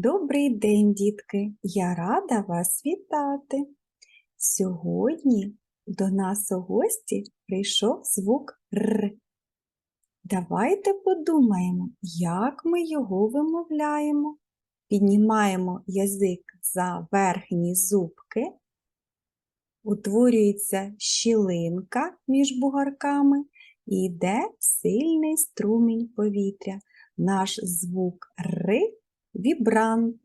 Добрий день, дітки! Я рада вас вітати. Сьогодні до нас у гості прийшов звук Р. Давайте подумаємо, як ми його вимовляємо. Піднімаємо язик за верхні зубки, утворюється щілинка між бугарками і йде сильний струмінь повітря. Наш звук Р вібрант,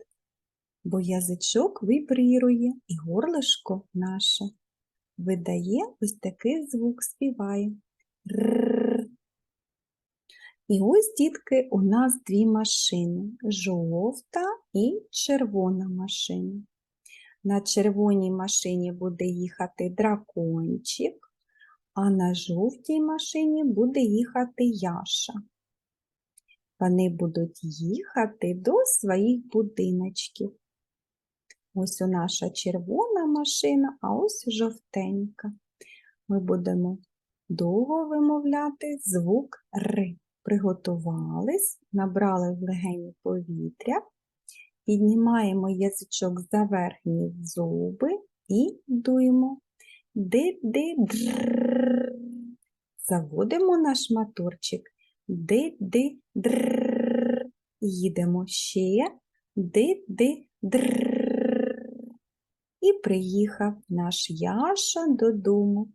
бо язичок вібрірує і горлишко наше видає ось такий звук, співає. І ось, дітки, у нас дві машини жовта і червона машина. На червоній машині буде їхати дракончик, а на жовтій машині буде їхати Яша. Вони будуть їхати до своїх будиночків. Ось у наша червона машина, а ось жовтенька. Ми будемо довго вимовляти звук Р. Приготувались, набрали в легені повітря, піднімаємо язичок за верхні зуби і дуємо. Ди-ди-др. Заводимо наш моторчик. Ди-ди-др. Їдемо ще. Ди-ди-др. І приїхав наш Яша додому.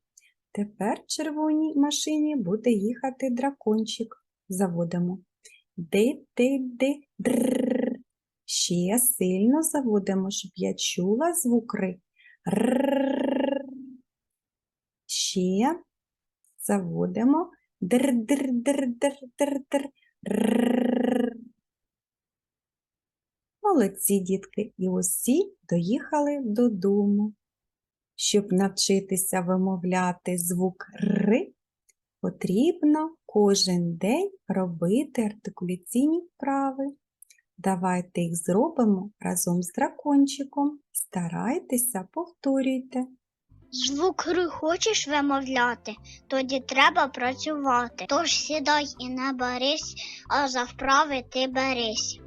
Тепер в червоній машині буде їхати дракончик. Заводимо. Ди-ди-ди-др. Ще сильно заводимо, щоб я чула звук Р. Рррррр. Ще заводимо. Др-др-др-др-др-др. Молодці, дітки, і усі доїхали додому. Щоб навчитися вимовляти звук Р, потрібно кожен день робити артикуляційні вправи. Давайте їх зробимо разом з дракончиком. Старайтеся, повторюйте. Звук гри хочеш вимовляти, тоді треба працювати. Тож сідай і не берись, а за вправи ти берись.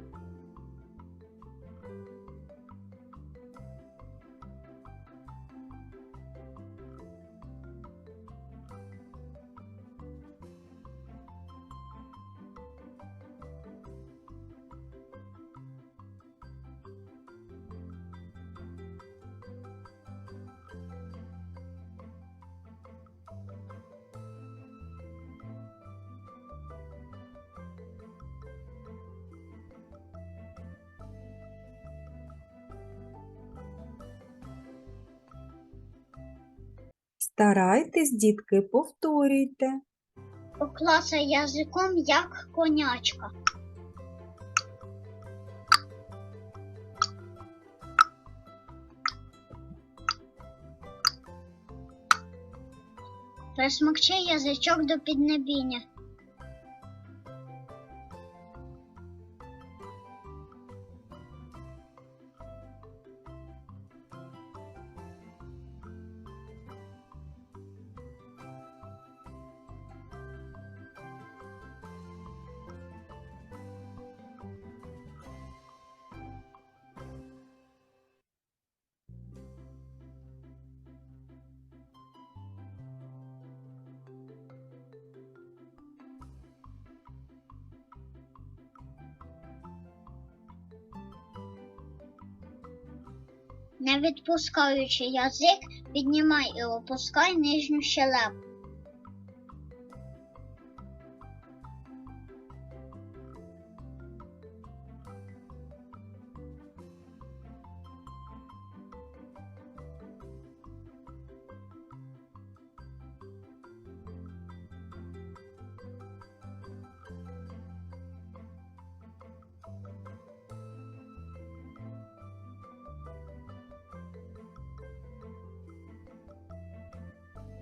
Старайтесь, дітки, повторюйте. Поклася язиком, як конячка. Присмокчи язичок до піднебіння. Не відпускаючи язик, піднімай і опускай нижню щелепу.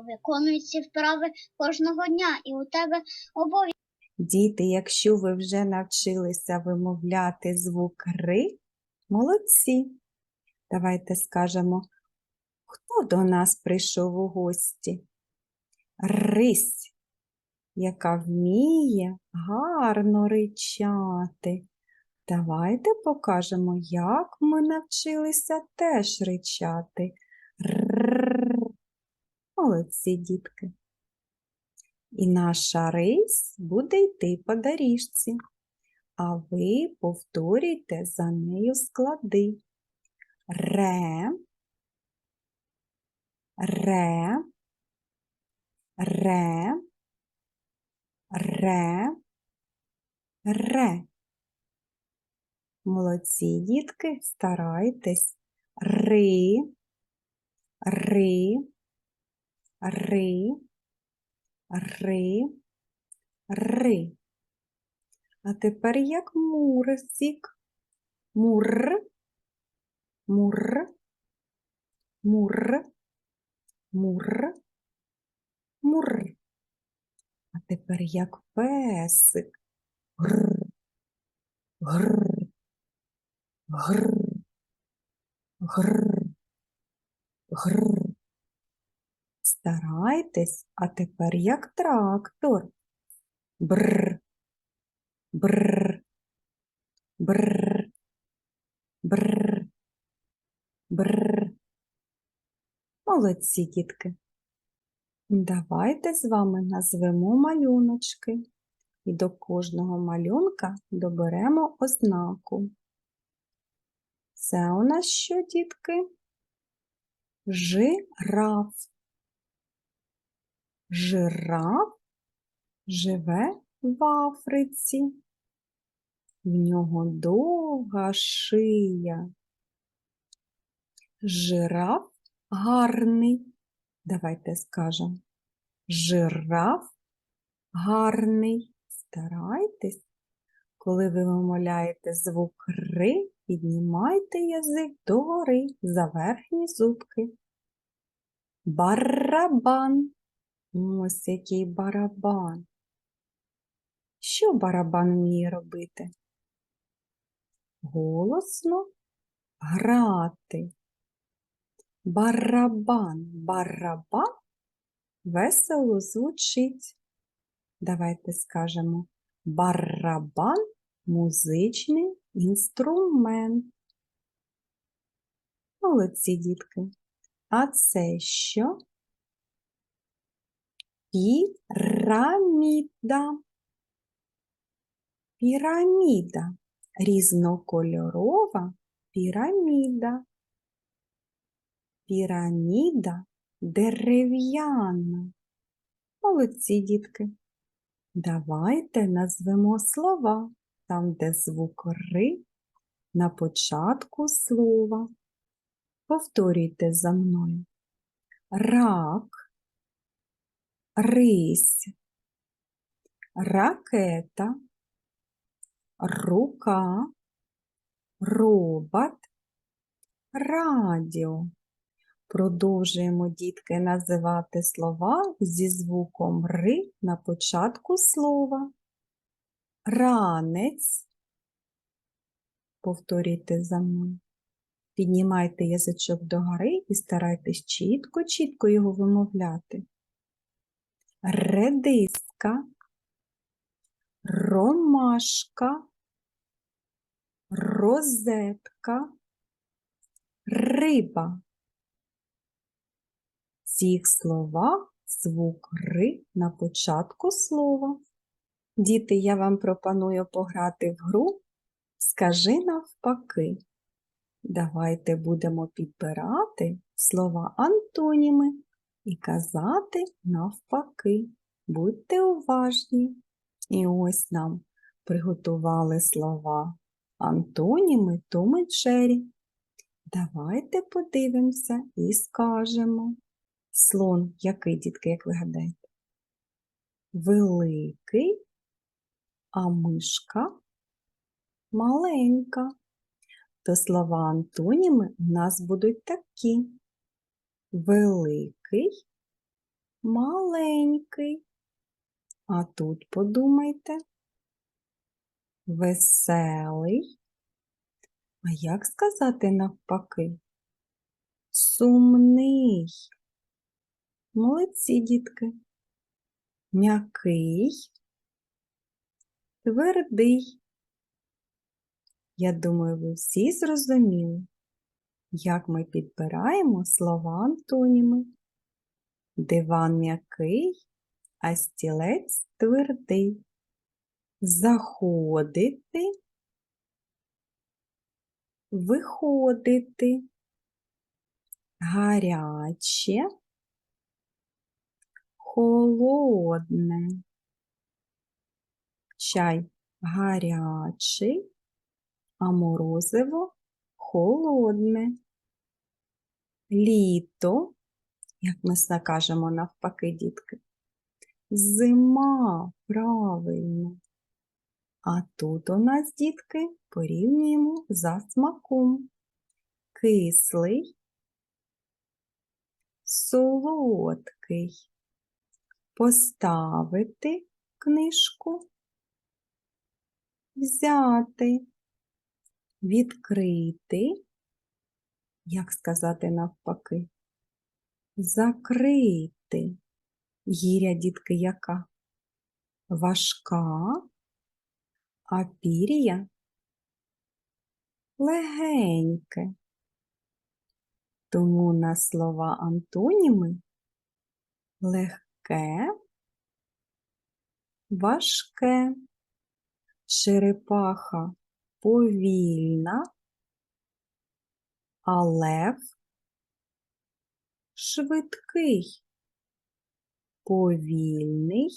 виконуй ці вправи кожного дня, і у тебе обов'язково Діти, якщо ви вже навчилися вимовляти звук ри, молодці. Давайте скажемо, хто до нас прийшов у гості? Рись, яка вміє гарно ричати. Давайте покажемо, як ми навчилися теж ричати. Рррр. Молодці, дітки. І наша рись буде йти по доріжці, а ви повторюйте за нею склади. Ре, ре, ре, ре, ре. Молодці, дітки, старайтесь. Ри, ри, ри, ри, ри. А тепер як мурсик. Мур, мур, мур, мур, мур. А тепер як песик. Гр, гр, гр, гр, гр. Старайтесь, а тепер як трактор. Бр, бр, бр, бр, бр. Молодці, дітки. Давайте з вами назвемо малюночки і до кожного малюнка доберемо ознаку. Це у нас що, дітки? Жираф. Жираф живе в Африці. В нього довга шия. Жираф гарний. Давайте скажемо. Жираф гарний. Старайтесь. Коли ви вимовляєте звук ри, піднімайте язик догори за верхні зубки. Барабан. Ось який барабан. Що барабан вміє робити? Голосно грати. Барабан, барабан весело звучить. Давайте скажемо барабан музичний інструмент. Молодці, дітки. А це що? Піраміда. Піраміда. Різнокольорова піраміда. Піраміда дерев'яна. Молодці, дітки. Давайте назвемо слова там, де звук ри на початку слова. Повторюйте за мною. Рак, рись, ракета, рука, робот, радіо. Продовжуємо, дітки, називати слова зі звуком ри на початку слова. Ранець. Повторюйте за мною. Піднімайте язичок догори і старайтесь чітко-чітко його вимовляти. Редиска, ромашка, розетка, риба. В цих словах звук Р на початку слова. Діти, я вам пропоную пограти в гру Скажи навпаки. Давайте будемо підбирати слова антоніми і казати навпаки. Будьте уважні. І ось нам приготували слова антоніми Том і Джері. Давайте подивимося і скажемо. Слон який, дітки, як ви гадаєте? Великий, а мишка маленька. То слова антоніми у нас будуть такі. Великий, маленький. А тут подумайте. Веселий. А як сказати навпаки? Сумний. Молодці, дітки. М'який, твердий. Я думаю, ви всі зрозуміли, як ми підбираємо слова антоніми. Диван м'який, а стілець твердий. Заходити, виходити, гаряче, холодне, чай гарячий, а морозиво холодне. Літо, як ми скажемо навпаки, дітки, зима, правильно. А тут у нас, дітки, порівнюємо за смаком. Кислий, солодкий. Поставити книжку, взяти, відкрити, як сказати навпаки, закрити. Гіря, дітки, яка? Важка, а пір'я легеньке. Тому на слова антоніми легке, важке, черепаха повільна, а лев швидкий, повільний,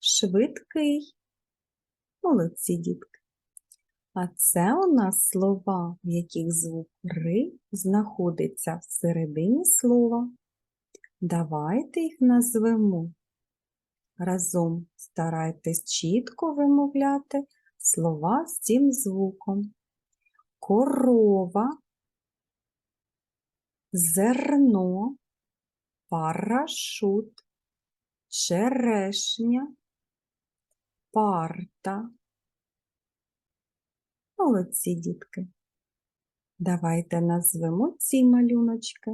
швидкий. Молодці, дітки. А це у нас слова, в яких звук ри знаходиться всередині слова. Давайте їх назвемо. Разом старайтесь чітко вимовляти слова з цим звуком. Корова, зерно, парашут, черешня, парта. Молодці, дітки. Давайте назвемо ці малюночки,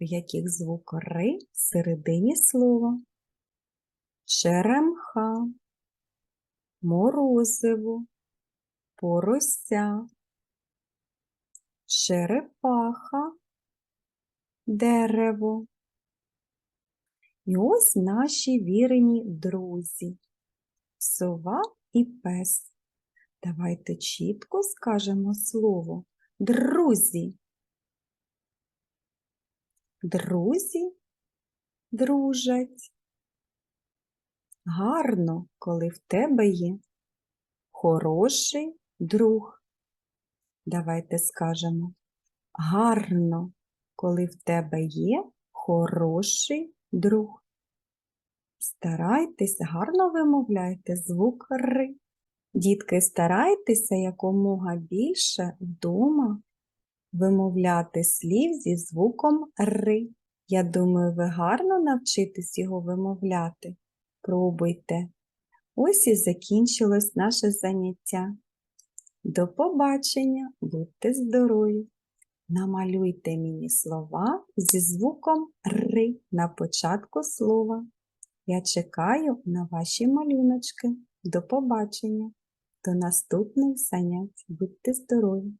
в яких звук ри всередині слова. Черемха, морозиво, порося, черепаха, дерево. І ось наші вірені друзі, сова і пес. Давайте чітко скажемо слово друзі. Друзі дружать. Гарно, коли в тебе є хороший друг. Давайте скажемо гарно, коли в тебе є хороший друг. Старайтесь, гарно вимовляйте звук Р. Дітки, старайтеся якомога більше вдома вимовляти слів зі звуком Р. Я думаю, ви гарно навчитесь його вимовляти. Пробуйте. Ось і закінчилось наше заняття. До побачення, будьте здорові! Намалюйте мені слова зі звуком Р на початку слова. Я чекаю на ваші малюночки. До побачення! До наступних занять. Будьте здорові!